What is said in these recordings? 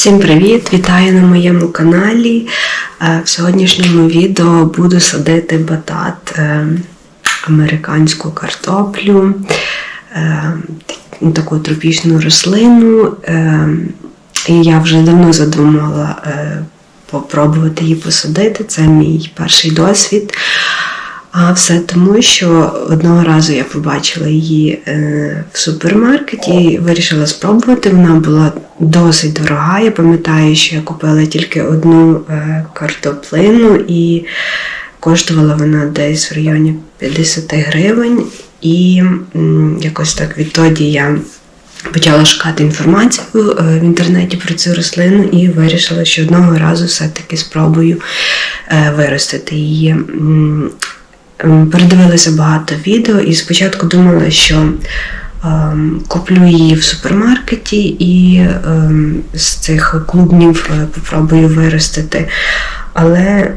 Всім привіт! Вітаю на моєму каналі. Е, В сьогоднішньому відео буду садити батат, е, американську картоплю, е, таку тропічну рослину. І я вже давно задумала попробувати її посадити. Це мій перший досвід. А все тому, що одного разу я побачила її е, в супермаркеті і вирішила спробувати. Вона була досить дорога. Я пам'ятаю, що я купила тільки одну е, картоплину і коштувала вона десь в районі 50 гривень. І якось так відтоді я почала шукати інформацію е, в інтернеті про цю рослину і вирішила, що одного разу все-таки спробую виростити її. Ем, Передивилася багато відео і спочатку думала, що ем, куплю її в супермаркеті і ем, з цих клубнів е, попробую виростити. Але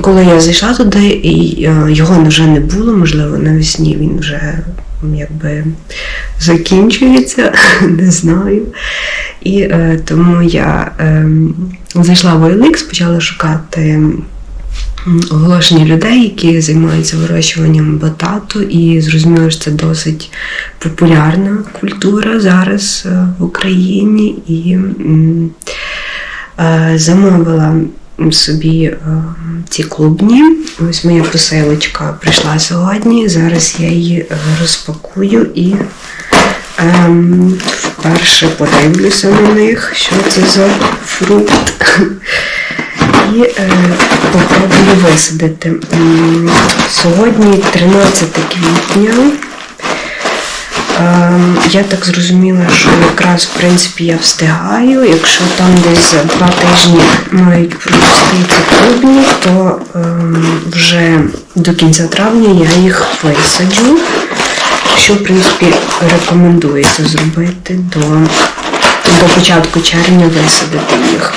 коли я зайшла туди, і е, його вже не було, можливо, навесні він вже якби закінчується, не знаю. І е, тому я зайшла в OLX, почала шукати оголошення людей, які займаються вирощуванням батату, і зрозуміла, що це досить популярна культура зараз е, в Україні. І е, замовила собі е, ці клубні. Ось моя посилочка прийшла сьогодні. Зараз я її розпакую і ем, вперше подивлюся на них, що це за фрукт. І е, попробую висадити. Сьогодні 13 квітня. Ем, Я так зрозуміла, що якраз в принципі я встигаю. Якщо там десь за два тижні мають прорости ці клубні, то ем, вже до кінця травня я їх висаджу. Що, в принципі, рекомендується зробити до, до початку червня висадити їх.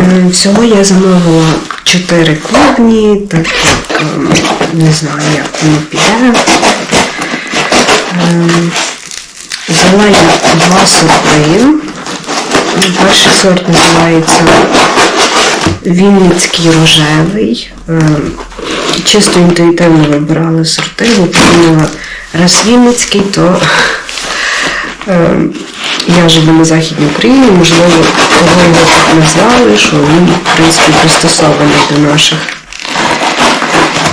Е, Всього я замовила 4 клубні, так як ем, не знаю, як воно піде. Ем, Взяла я два сорти. Перший сорт називається Вінницький рожевий. Ем, Чисто інтуїтивно вибирала сорти, бо подумала, раз Вінницький, то я живу на Західній Україні, можливо, того його так назвали, що він, в принципі, пристосований до наших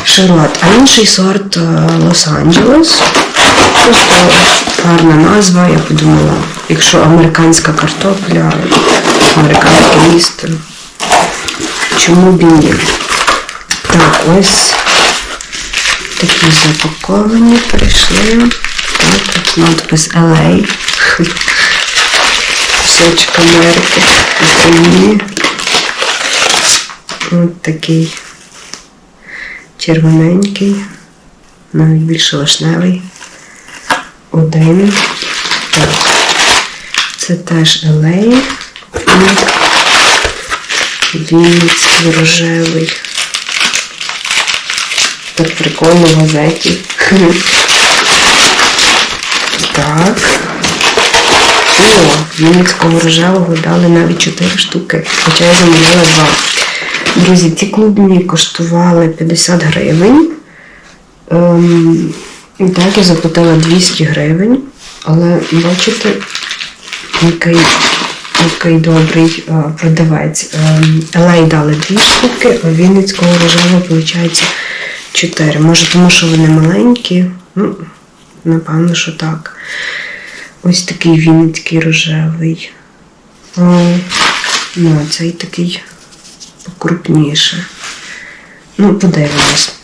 широт. А інший сорт е, Лос-Анджелес. Просто гарна назва, я подумала, якщо американська картопля, американське місто, чому б і ні? Так, ось такі запаковані прийшли. Так, тут надпис LA. Кусочок Америки. України. Ось такий червоненький, навіть більше вишневий. Один. Так. Це теж. І Вінницький рожевий. Так прикольно в газеті. Так. О, Вінницького рожевого дали навіть 4 штуки, хоча я замовила 2. Друзі, ці клубні коштували 50 гривень. Ем, і так я заплатила 200 гривень. Але бачите, який, який добрий е, продавець. Ем, Елей дали 2 штуки, а Вінницького рожевого, виходить, 4. Може, тому що вони маленькі. Ну, напевно, що так. Ось такий Вінницький рожевий. Ну, цей такий покрупніше. Ну, подивимось.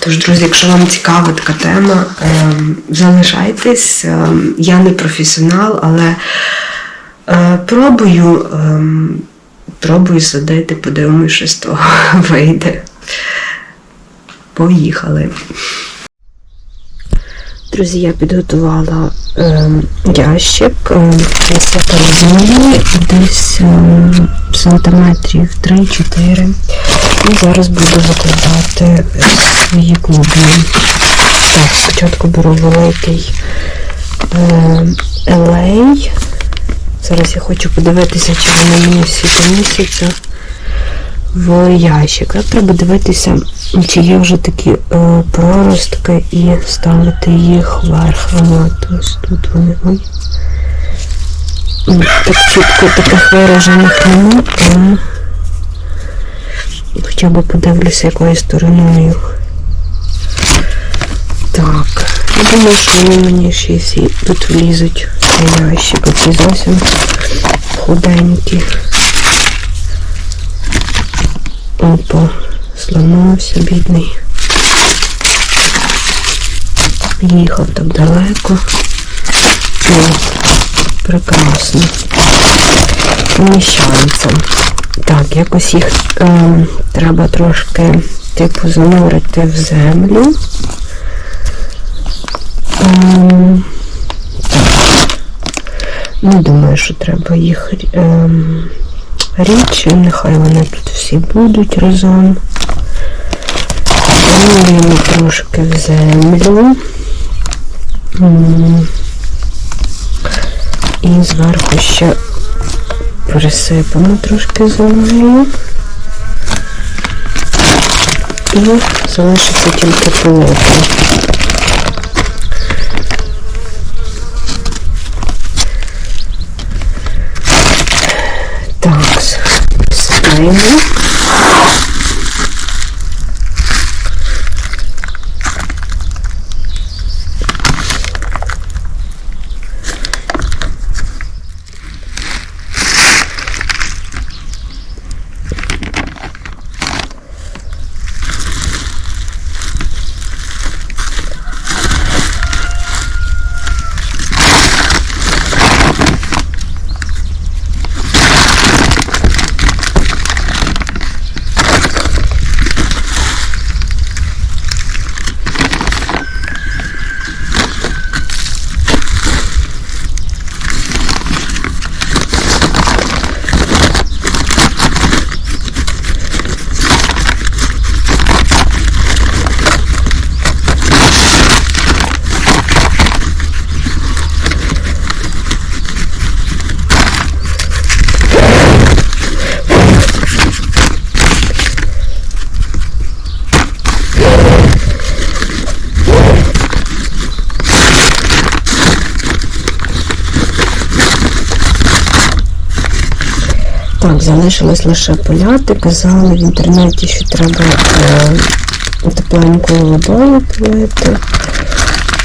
Тож, друзі, якщо вам цікава така тема, ем, залишайтесь. Ем, я не професіонал, але е, пробую, ем, пробую садити, подивимось, що з того вийде. Поїхали. Друзі, я підготувала ем, ящик. Ем, десь я десь ем, сантиметрів 3-4. І зараз буду закладати е, свої клубні. Так, спочатку беру великий ем, LA Зараз я хочу подивитися, чи вони мені всі помістяться в ящик. Треба дивитися, чи є вже такі е, проростки і ставити їх вверх. Ось тут вони. Ой. Так чітко таких виражених нема, але хоча б подивлюся, якою стороною. Так, я думаю, що вони мені ще тут влізуть цей ящик, оці зовсім худенькі. Опа, зламався, бідний. Їхав так далеко. О, прекрасно. Поміщається. Так, якось їх е, треба трошки типу занурити в землю. Ем, так. Не думаю, що треба їх ем, річ, нехай вони тут всі будуть разом. Занурюємо трошки в землю. І зверху ще присипемо трошки землею. І залишиться тільки полоти. finally Так, залишилось лише поляти. Казали в інтернеті, що треба е, тепленькою водою полити.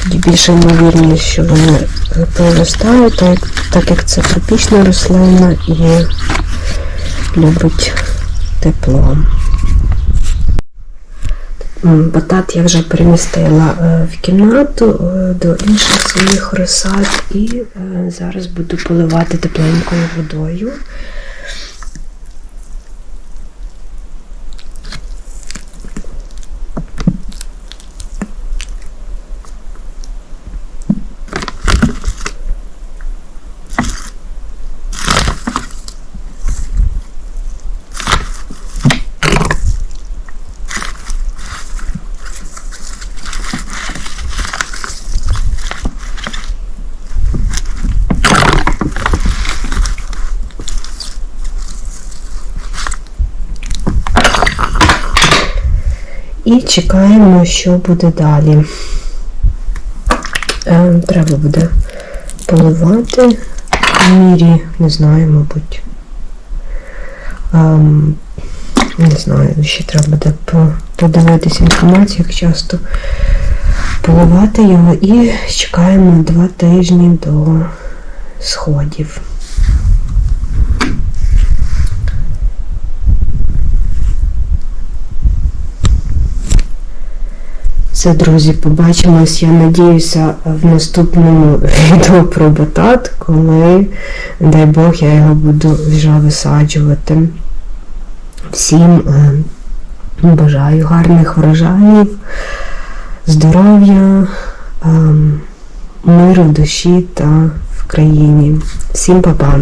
Тоді більше ймовірність, що вони проростають, так, так як це тропічна рослина і любить тепло. Батат я вже перемістила е, в кімнату е, до інших своїх розсад і е, зараз буду поливати тепленькою водою. І чекаємо, що буде далі. Е, треба буде поливати в мірі, не знаю, мабуть. Ем, не знаю, ще треба буде подивитися інформацію, як часто поливати його. І чекаємо два тижні до сходів. Все, друзі, побачимось. Я надіюся в наступному відео про батат, коли, дай Бог, я його буду вже висаджувати. Всім е, бажаю гарних врожаїв, здоров'я, е, миру в душі та в країні. Всім па-па!